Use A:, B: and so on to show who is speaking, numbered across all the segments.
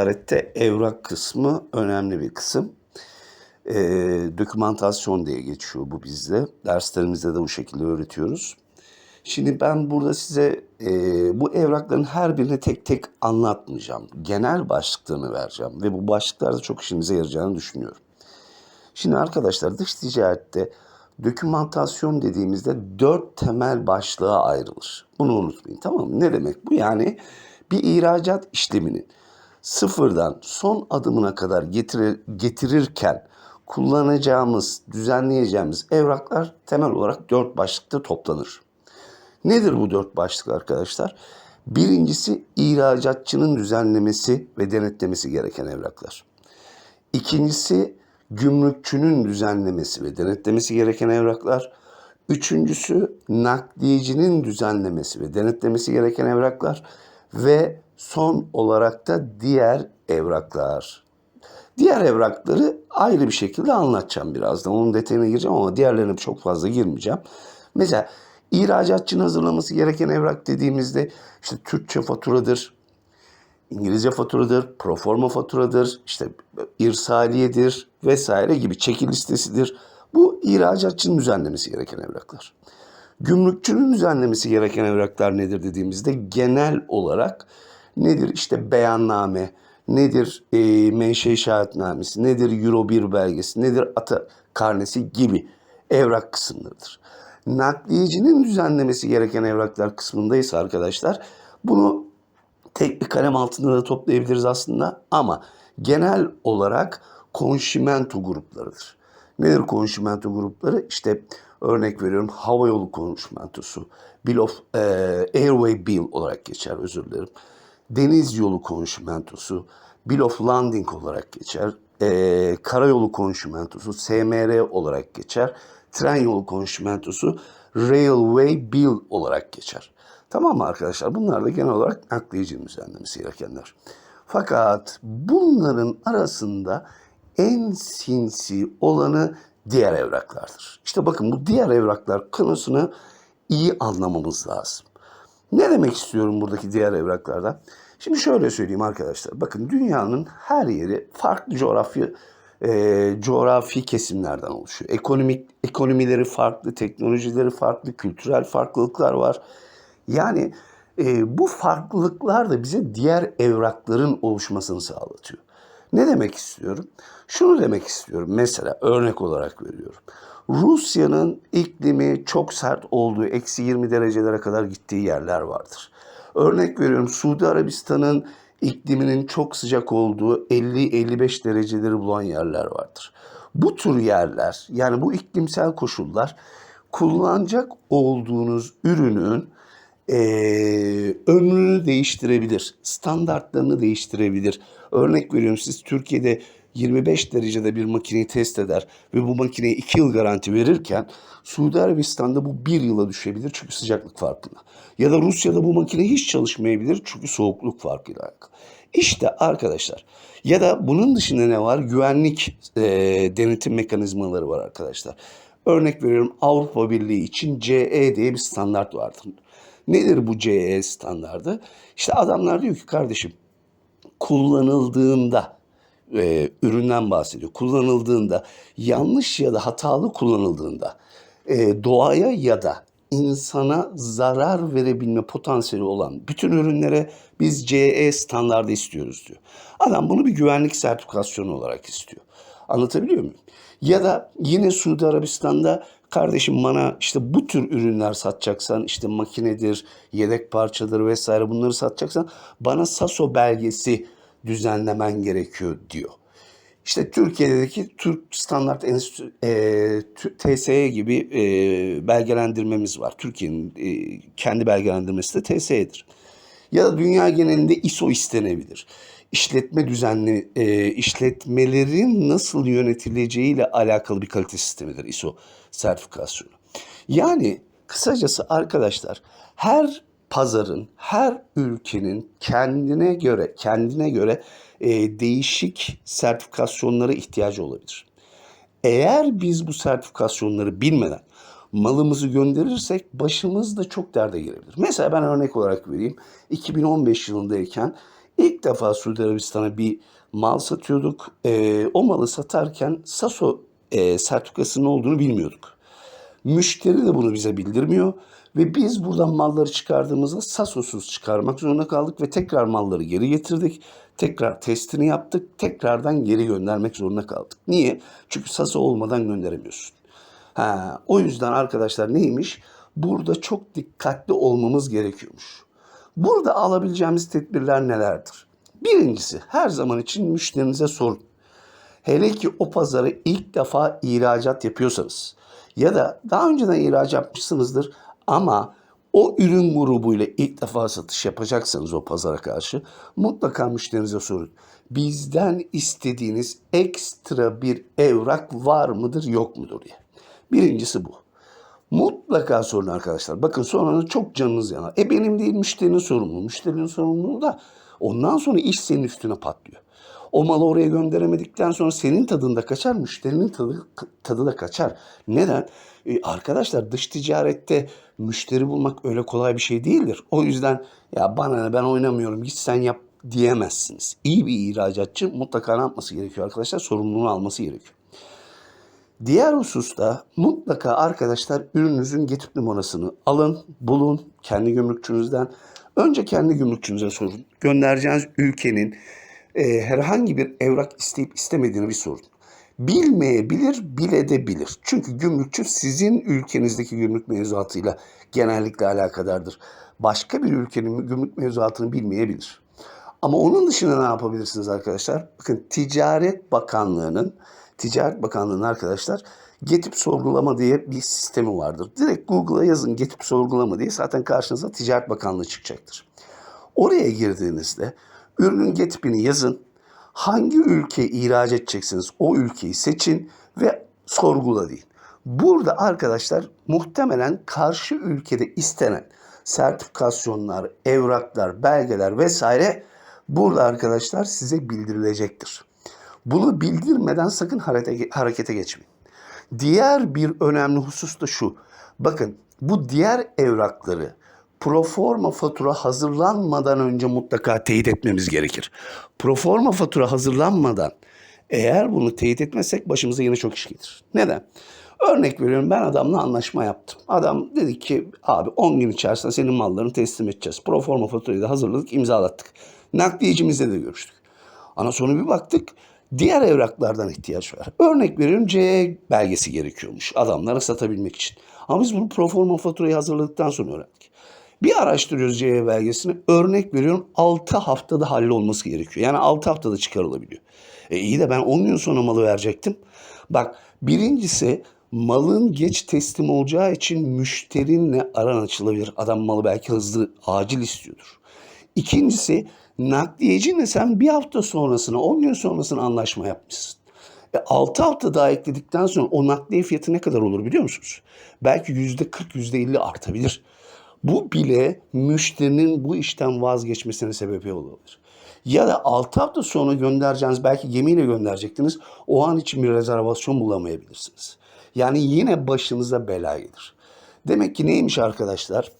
A: Ticarette evrak kısmı önemli bir kısım. Ee, dokümantasyon diye geçiyor bu bizde. Derslerimizde de bu şekilde öğretiyoruz. Şimdi ben burada size e, bu evrakların her birini tek tek anlatmayacağım. Genel başlıklarını vereceğim ve bu başlıklarda çok işimize yarayacağını düşünüyorum. Şimdi arkadaşlar dış ticarette dokümantasyon dediğimizde dört temel başlığa ayrılır. Bunu unutmayın tamam mı? Ne demek bu? Yani bir ihracat işleminin sıfırdan son adımına kadar getirir, getirirken kullanacağımız, düzenleyeceğimiz evraklar temel olarak dört başlıkta toplanır. Nedir bu dört başlık arkadaşlar? Birincisi ihracatçının düzenlemesi ve denetlemesi gereken evraklar. İkincisi gümrükçünün düzenlemesi ve denetlemesi gereken evraklar. Üçüncüsü nakliyecinin düzenlemesi ve denetlemesi gereken evraklar. Ve son olarak da diğer evraklar. Diğer evrakları ayrı bir şekilde anlatacağım birazdan. Onun detayına gireceğim ama diğerlerine çok fazla girmeyeceğim. Mesela ihracatçının hazırlaması gereken evrak dediğimizde işte Türkçe faturadır, İngilizce faturadır, proforma faturadır, işte irsaliyedir vesaire gibi çeki listesidir. Bu ihracatçının düzenlemesi gereken evraklar. Gümrükçünün düzenlemesi gereken evraklar nedir dediğimizde genel olarak nedir? İşte beyanname, nedir e, menşe şahitnamesi, nedir Euro 1 belgesi, nedir ata karnesi gibi evrak kısımlarıdır. Nakliyecinin düzenlemesi gereken evraklar kısmındaysa arkadaşlar bunu tek bir kalem altında da toplayabiliriz aslında ama genel olarak konşimento gruplarıdır. Nedir konşimento grupları? İşte örnek veriyorum havayolu konşimentosu, Bill of e, Airway Bill olarak geçer özür dilerim. Deniz yolu konşimentosu, Bill of Landing olarak geçer. E, karayolu konşimentosu, SMR olarak geçer. Tren yolu konşimentosu, Railway Bill olarak geçer. Tamam mı arkadaşlar? Bunlar da genel olarak nakliyecinin düzenlemesi gerekenler. Fakat bunların arasında en sinsi olanı diğer evraklardır. İşte bakın bu diğer evraklar konusunu iyi anlamamız lazım. Ne demek istiyorum buradaki diğer evraklardan? Şimdi şöyle söyleyeyim arkadaşlar. Bakın dünyanın her yeri farklı coğrafya e, coğrafi kesimlerden oluşuyor. Ekonomik ekonomileri farklı, teknolojileri farklı, kültürel farklılıklar var. Yani e, bu farklılıklar da bize diğer evrakların oluşmasını sağlatıyor. Ne demek istiyorum? Şunu demek istiyorum. Mesela örnek olarak veriyorum. Rusya'nın iklimi çok sert olduğu, eksi 20 derecelere kadar gittiği yerler vardır. Örnek veriyorum Suudi Arabistan'ın ikliminin çok sıcak olduğu 50-55 dereceleri bulan yerler vardır. Bu tür yerler yani bu iklimsel koşullar kullanacak olduğunuz ürünün e, ömrünü değiştirebilir, standartlarını değiştirebilir. Örnek veriyorum siz Türkiye'de 25 derecede bir makineyi test eder ve bu makineye 2 yıl garanti verirken Suudi Arabistan'da bu 1 yıla düşebilir çünkü sıcaklık farkına. Ya da Rusya'da bu makine hiç çalışmayabilir çünkü soğukluk farkıyla alakalı. İşte arkadaşlar ya da bunun dışında ne var? Güvenlik e, denetim mekanizmaları var arkadaşlar. Örnek veriyorum Avrupa Birliği için CE diye bir standart vardır. Nedir bu CE standardı? İşte adamlar diyor ki kardeşim kullanıldığında e, üründen bahsediyor. Kullanıldığında yanlış ya da hatalı kullanıldığında e, doğaya ya da insana zarar verebilme potansiyeli olan bütün ürünlere biz CE standardı istiyoruz diyor. Adam bunu bir güvenlik sertifikasyonu olarak istiyor. Anlatabiliyor muyum? Ya da yine Suudi Arabistan'da kardeşim bana işte bu tür ürünler satacaksan işte makinedir, yedek parçadır vesaire bunları satacaksan bana SASO belgesi düzenlemen gerekiyor diyor. İşte Türkiye'deki Türk Standart Enstitü, e, TSE gibi e, belgelendirmemiz var. Türkiye'nin e, kendi belgelendirmesi de TSE'dir. Ya da dünya genelinde ISO istenebilir. İşletme düzenli, e, işletmelerin nasıl yönetileceğiyle alakalı bir kalite sistemidir ISO sertifikasyonu. Yani kısacası arkadaşlar her pazarın, her ülkenin kendine göre, kendine göre e, değişik sertifikasyonlara ihtiyacı olabilir. Eğer biz bu sertifikasyonları bilmeden malımızı gönderirsek başımız da çok derde girebilir. Mesela ben örnek olarak vereyim. 2015 yılındayken İlk defa Suudi Arabistan'a bir mal satıyorduk. Ee, o malı satarken Saso e, sertifikasının olduğunu bilmiyorduk. Müşteri de bunu bize bildirmiyor ve biz buradan malları çıkardığımızda Sasosuz çıkarmak zorunda kaldık ve tekrar malları geri getirdik. Tekrar testini yaptık. Tekrardan geri göndermek zorunda kaldık. Niye? Çünkü Saso olmadan gönderemiyorsun. Ha, o yüzden arkadaşlar neymiş? Burada çok dikkatli olmamız gerekiyormuş. Burada alabileceğimiz tedbirler nelerdir? Birincisi her zaman için müşterinize sorun. Hele ki o pazara ilk defa ihracat yapıyorsanız ya da daha önceden ihraç yapmışsınızdır ama o ürün grubuyla ilk defa satış yapacaksanız o pazara karşı mutlaka müşterinize sorun. Bizden istediğiniz ekstra bir evrak var mıdır yok mudur diye. Birincisi bu. Mutlaka sorun arkadaşlar. Bakın sonra çok canınız yanar. E benim değil müşterinin sorumluluğu. Müşterinin sorumluluğu da ondan sonra iş senin üstüne patlıyor. O malı oraya gönderemedikten sonra senin tadında kaçar, müşterinin tadı, tadı da kaçar. Neden? E, arkadaşlar dış ticarette müşteri bulmak öyle kolay bir şey değildir. O yüzden ya bana ne ben oynamıyorum git sen yap diyemezsiniz. İyi bir ihracatçı mutlaka ne yapması gerekiyor arkadaşlar? Sorumluluğunu alması gerekiyor. Diğer hususta mutlaka arkadaşlar ürününüzün getip numarasını alın, bulun kendi gümrükçünüzden. Önce kendi gümrükçünüze sorun. Göndereceğiniz ülkenin e, herhangi bir evrak isteyip istemediğini bir sorun. Bilmeyebilir, bile de bilir. Çünkü gümrükçü sizin ülkenizdeki gümrük mevzuatıyla genellikle alakadardır. Başka bir ülkenin gümrük mevzuatını bilmeyebilir. Ama onun dışında ne yapabilirsiniz arkadaşlar? Bakın Ticaret Bakanlığı'nın Ticaret Bakanlığı'nın arkadaşlar Getip sorgulama diye bir sistemi vardır. Direkt Google'a yazın Getip sorgulama diye zaten karşınıza Ticaret Bakanlığı çıkacaktır. Oraya girdiğinizde ürünün getipini yazın. Hangi ülke ihraç edeceksiniz o ülkeyi seçin ve sorgula deyin. Burada arkadaşlar muhtemelen karşı ülkede istenen sertifikasyonlar, evraklar, belgeler vesaire burada arkadaşlar size bildirilecektir. Bunu bildirmeden sakın harekete geçmeyin. Diğer bir önemli husus da şu. Bakın bu diğer evrakları proforma fatura hazırlanmadan önce mutlaka teyit etmemiz gerekir. Proforma fatura hazırlanmadan eğer bunu teyit etmezsek başımıza yine çok iş gelir. Neden? Örnek veriyorum ben adamla anlaşma yaptım. Adam dedi ki abi 10 gün içerisinde senin mallarını teslim edeceğiz. Proforma faturayı da hazırladık imzalattık. Nakliyecimizle de görüştük. Ana sonra bir baktık diğer evraklardan ihtiyaç var. Örnek veriyorum C belgesi gerekiyormuş adamlara satabilmek için. Ama biz bunu proforma faturayı hazırladıktan sonra öğrendik. Bir araştırıyoruz CE belgesini. Örnek veriyorum 6 haftada hallolması gerekiyor. Yani 6 haftada çıkarılabiliyor. E iyi de ben 10 gün sonra malı verecektim. Bak birincisi malın geç teslim olacağı için müşterinle aran açılabilir. Adam malı belki hızlı, acil istiyordur. İkincisi nakliyecinle sen bir hafta sonrasına, 10 gün sonrasına anlaşma yapmışsın. E, 6 hafta daha ekledikten sonra o nakliye fiyatı ne kadar olur biliyor musunuz? Belki %40, %50 artabilir. Bu bile müşterinin bu işten vazgeçmesine sebep olabilir. Ya da 6 hafta sonra göndereceğiniz belki gemiyle gönderecektiniz. O an için bir rezervasyon bulamayabilirsiniz. Yani yine başınıza bela gelir. Demek ki neymiş arkadaşlar?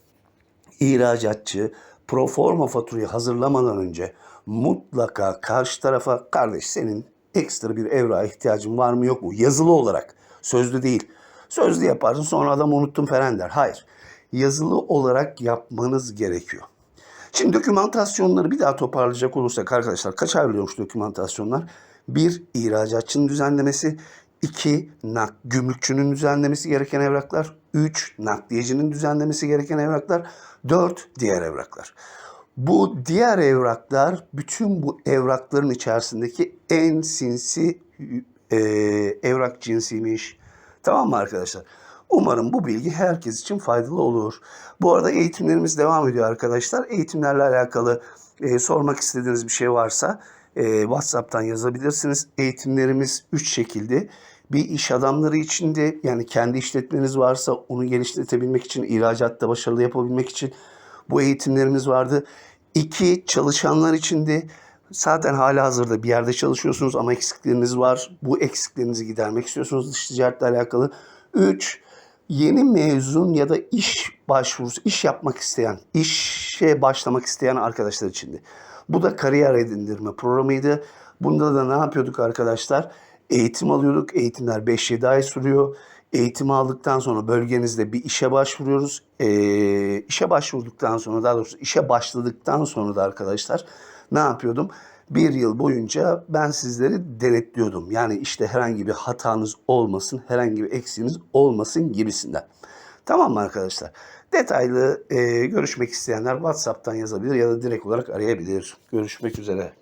A: İhracatçı proforma faturayı hazırlamadan önce mutlaka karşı tarafa kardeş senin ekstra bir evrağa ihtiyacın var mı yok mu? Yazılı olarak, sözlü değil. Sözlü yaparsın sonra adam unuttum falan der. Hayır. Yazılı olarak yapmanız gerekiyor. Şimdi dokümantasyonları bir daha toparlayacak olursak arkadaşlar kaç ayrılıyormuş dokümantasyonlar? Bir, ihracatçının düzenlemesi. iki nak gümrükçünün düzenlemesi gereken evraklar. Üç, nakliyecinin düzenlemesi gereken evraklar. Dört, diğer evraklar. Bu diğer evraklar bütün bu evrakların içerisindeki en sinsi e, evrak cinsiymiş. Tamam mı arkadaşlar? Umarım bu bilgi herkes için faydalı olur. Bu arada eğitimlerimiz devam ediyor arkadaşlar. Eğitimlerle alakalı e, sormak istediğiniz bir şey varsa e, WhatsApp'tan yazabilirsiniz. Eğitimlerimiz 3 şekilde. Bir iş adamları için de yani kendi işletmeniz varsa onu geliştirebilmek için, ihracatta başarılı yapabilmek için bu eğitimlerimiz vardı. İki, çalışanlar için de zaten hala hazırda bir yerde çalışıyorsunuz ama eksikleriniz var. Bu eksiklerinizi gidermek istiyorsunuz dış ticaretle alakalı. Üç, yeni mezun ya da iş başvurusu, iş yapmak isteyen, işe başlamak isteyen arkadaşlar için de. Bu da kariyer edindirme programıydı. Bunda da ne yapıyorduk arkadaşlar? Eğitim alıyorduk. Eğitimler 5-7 ay sürüyor. Eğitim aldıktan sonra bölgenizde bir işe başvuruyoruz. Ee, işe başvurduktan sonra daha doğrusu işe başladıktan sonra da arkadaşlar ne yapıyordum? Bir yıl boyunca ben sizleri denetliyordum. Yani işte herhangi bir hatanız olmasın, herhangi bir eksiğiniz olmasın gibisinden. Tamam mı arkadaşlar? Detaylı e, görüşmek isteyenler WhatsApp'tan yazabilir ya da direkt olarak arayabilir. Görüşmek üzere.